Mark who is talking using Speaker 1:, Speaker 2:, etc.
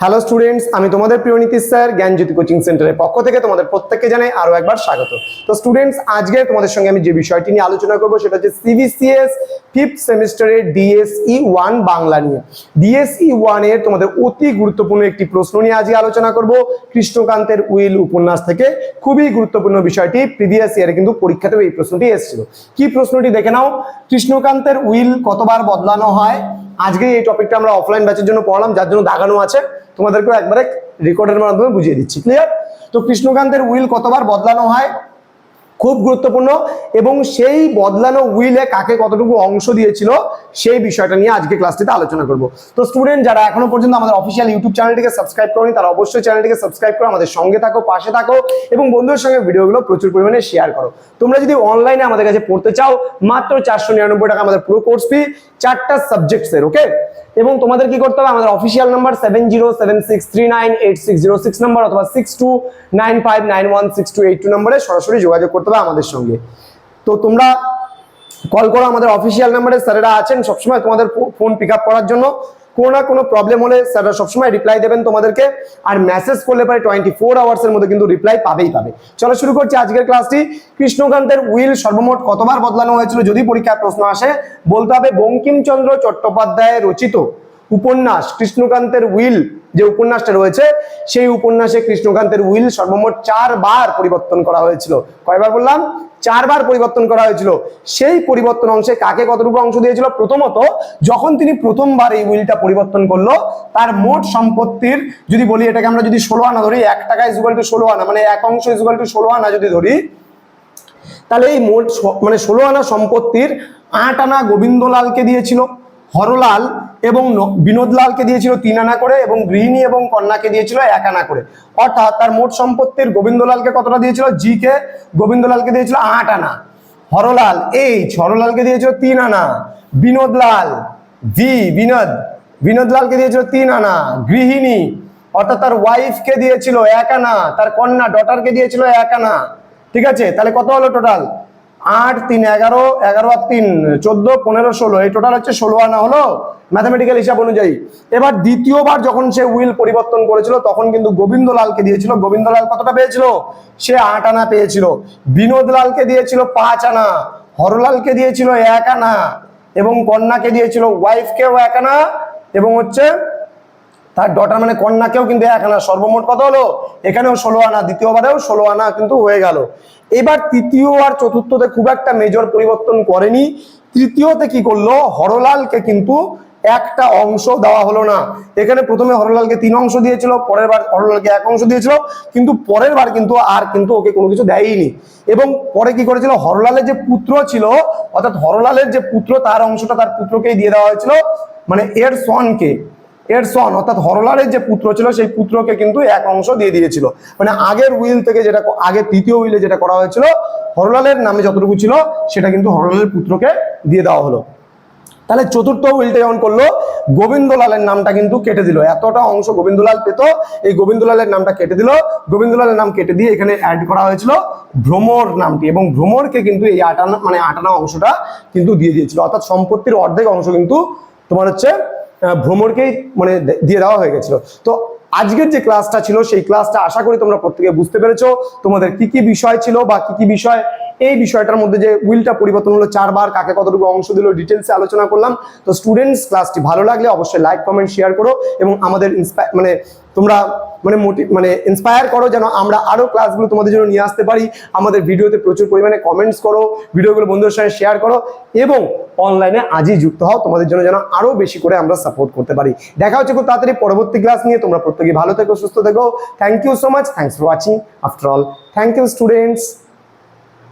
Speaker 1: Hello students আমি তোমাদের প্রিয় নীতিশ স্যার, জ্ঞানজ্যোতি কোচিং সেন্টারের পক্ষ থেকে তোমাদের প্রত্যেককে জানাই আরও একবার স্বাগত। তো স্টুডেন্টস আজকে তোমাদের সঙ্গে আমি যে বিষয়টি নিয়ে আলোচনা করব সেটা হচ্ছে সিবিসিএস ফিফথ সেমিস্টারের ডিএসই ওয়ান বাংলা নিয়ে। ডিএসই ওয়ানের তোমাদের অতি গুরুত্বপূর্ণ একটি প্রশ্ন নিয়ে আজকে আলোচনা করব। কৃষ্ণকান্তের উইল উপন্যাস থেকে। খুবই গুরুত্বপূর্ণ বিষয়টি প্রিভিয়াস ইয়ারে কিন্তু পরীক্ষাতেও এই প্রশ্নটি এসেছিল। কি প্রশ্নটি দেখে নাও? কৃষ্ণকান্তের উইল কতবার বদলানো হয়? আজকে এই টপিকটা আমরা অফলাইন ব্যাচের জন্য পড়লাম, যার জন্য দাগানো আছে। তোমাদেরকেও একবারে রেকর্ডের মাধ্যমে বুঝিয়ে দিচ্ছি। ক্লিয়ার তো কৃষ্ণকান্তের উইল কতবার বদলানো হয়? খুব গুরুত্বপূর্ণ। এবং সেই বদলানো উইলে কাকে কতটুকু অংশ দিয়েছিল? সেই বিষয়টা নিয়ে আজকে ক্লাসটিতে আলোচনা করব। তো স্টুডেন্ট যারা এখনও পর্যন্ত আমাদের অফিসিয়াল ইউটিউব চ্যানেলটিকে সাবস্ক্রাইব করেনি, তারা অবশ্যই চ্যানেলটিকে সাবস্ক্রাইব করো আমাদের সঙ্গে থাকো, পাশে থাকো এবং বন্ধুদের সঙ্গে ভিডিওগুলো প্রচুর পরিমাণে শেয়ার করো। তোমরা যদি অনলাইনে আমাদের কাছে পড়তে চাও, মাত্র চারশো নিরানব্বই টাকা আমাদের পুরো কোর্স ফি চারটা সাবজেক্টসের ওকে এবং তোমাদের কি করতে হবে? আমাদের official number seven zero seven six three nine eight six zero six number অথবা six two nine five nine one six two eight two নাম্বারে সরাসরি যোগাযোগ করতে হবে আমাদের সঙ্গে। তো তোমরা কল করো, আমাদের অফিসিয়াল নাম্বারে স্যারেরা আছেন, সবসময় তোমাদের ফোন পিক আপ করার জন্য। কোনো না কোনো প্রবলেম হলে স্যাররা সবসময় রিপ্লাই দেবেন তোমাদেরকে, আর মেসেজ করলে পরে টোয়েন্টি ফোর আওয়ার্সের মধ্যে কিন্তু রিপ্লাই পাবেই পাবে। চলো শুরু করছি আজকের ক্লাসটি কৃষ্ণকান্তের উইল সর্বমোট কতবার বদলানো হয়েছিল যদি পরীক্ষায় প্রশ্ন আসে, বলতে হবে বঙ্কিমচন্দ্র চট্টোপাধ্যায় রচিত উপন্যাস, কৃষ্ণকান্তের উইল যে উপন্যাসটা রয়েছে, সেই উপন্যাসে কৃষ্ণকান্তের উইল সর্বমোট চারবার পরিবর্তন করা হয়েছিল। কয়বার বললাম? চারবার পরিবর্তন করা হয়েছিল। সেই পরিবর্তন অংশে কাকে কতটুকু অংশ দিয়েছিল? প্রথমত, যখন তিনি প্রথমবার এই উইলটা পরিবর্তন করল, তার মোট সম্পত্তির যদি বলি, এটাকে আমরা যদি ষোলো আনা ধরি, এক টাকা ইজুগাল টু ষোলো আনা মানে এক অংশ ইজুগাল টু ষোলো আনা যদি ধরি, তাহলে এই মোট মানে ষোলো আনা সম্পত্তির আট আনা গোবিন্দলালকে দিয়েছিল। হরলাল এবং বিনোদলালকে দিয়েছিল তিন আনা করে এবং গৃহিণী এবং কন্যাকে দিয়েছিল এক আনা করে। অর্থাৎ তার মোট সম্পত্তির গোবিন্দলালকে কতটা দিয়েছিল? জি কে গোবিন্দলালকে দিয়েছিল আট আনা। হরলাল, এইচ, হরলালকে দিয়েছিল তিন আনা। বিনোদলাল ভি বিনোদ বিনোদলালকে দিয়েছিল তিন আনা। গৃহিণী, অর্থাৎ তার ওয়াইফকে দিয়েছিল এক আনা। তার কন্যা ডটারকে দিয়েছিল এক আনা। ঠিক আছে? তাহলে কত হলো টোটাল আট, তিন, এগারো এগারো আর তিন, চোদ্দ, পনেরো, ষোলো, এই টোটাল হচ্ছে ষোলো আনা হলো ম্যাথামেটিক্যাল হিসাব অনুযায়ী। এবার দ্বিতীয়বার যখন সে উইল পরিবর্তন করেছিল, তখন কিন্তু গোবিন্দলালকে দিয়েছিল। গোবিন্দলাল কতটা পেয়েছিল? সে আট আনা পেয়েছিল। বিনোদলালকে দিয়েছিল পাঁচ আনা। হরলালকে দিয়েছিল এক আনা। এবং কন্যাকে দিয়েছিল ওয়াইফকেও এক আনা। এবং হচ্ছে তার ডটার মানে কন্যাকেও কিন্তু এক আনা, সর্বমোট কত হলো? এখানেও ষোলো আনা, দ্বিতীয়বারেও ষোলো আনা কিন্তু হয়ে গেল। এবার তৃতীয় আর চতুর্থতে খুব একটা মেজর পরিবর্তন করেনি। তৃতীয়তে কি করল? হরলালকে কিন্তু একটা অংশ দেওয়া হলো না। এখানে প্রথমে হরলালকে তিন অংশ দিয়েছিল, পরের বার হরলালকে এক অংশ দিয়েছিল, কিন্তু পরের বার কিন্তু আর কিন্তু ওকে কোনো কিছু দেয়নি। এবং পরে কি করেছিল? হরলালের যে পুত্র ছিল, অর্থাৎ হরলালের যে পুত্র, তার অংশটা তার পুত্রকেই দিয়ে দেওয়া হয়েছিল মানে এর সনকে। এর সন অর্থাৎ হরলালের যে পুত্র ছিল, সেই পুত্রকে কিন্তু এক অংশ দিয়ে দিয়েছিল। মানে আগের উইল থেকে যেটা, আগের তৃতীয় উইলে যেটা করা হয়েছিল, হরলালের নামে যতটুকু ছিল, সেটা কিন্তু হরলালের পুত্রকে দিয়ে দেওয়া হলো। তাহলে চতুর্থ উইলটা যখন করল, গোবিন্দলালের নামটা কিন্তু কেটে দিল। এতটা অংশ গোবিন্দলাল পেত, এই গোবিন্দলালের নামটা কেটে দিল। গোবিন্দলালের নাম কেটে দিয়ে এখানে অ্যাড করা হয়েছিল ভ্রমর নামটি এবং ভ্রমরকে কিন্তু এই আটানা মানে আটানা অংশটা কিন্তু দিয়ে দিয়েছিল। অর্থাৎ সম্পত্তির অর্ধেক অংশ কিন্তু তোমার হচ্ছে আহ, ভ্রমরকেই মানে দিয়ে দেওয়া হয়ে গেছিল। তো আজকের যে ক্লাসটা ছিল সেই ক্লাসটা আশা করি তোমরা প্রত্যেকে বুঝতে পেরেছ। তোমাদের কি কি বিষয় ছিল বা কি কি বিষয়? এই বিষয়টার মধ্যে যে উইলটা পরিবর্তন হলো চারবার কাকে কতটুকু অংশ দিল ডিটেলসে আলোচনা করলাম। তো স্টুডেন্টস ক্লাসটি ভালো লাগলে অবশ্যই লাইক কমেন্ট শেয়ার করো এবং আমাদের ইন্সপায়ার মানে তোমরা মানে মোটি মানে ইন্সপায়ার করো যেন আমরা আরও ক্লাসগুলো তোমাদের জন্য নিয়ে আসতে পারি। আমাদের ভিডিওতে প্রচুর পরিমাণে কমেন্টস করো, ভিডিওগুলো বন্ধুদের সঙ্গে শেয়ার করো এবং অনলাইনে আজই যুক্ত হও, তোমাদের জন্য যেন আরও বেশি করে আমরা সাপোর্ট করতে পারি। দেখা হচ্ছে খুব তাড়াতাড়ি পরবর্তী ক্লাস নিয়ে। তোমরা প্রত্যেকে ভালো থেকো, সুস্থ থেকো। Thank you so much thanks for watching after all thank you students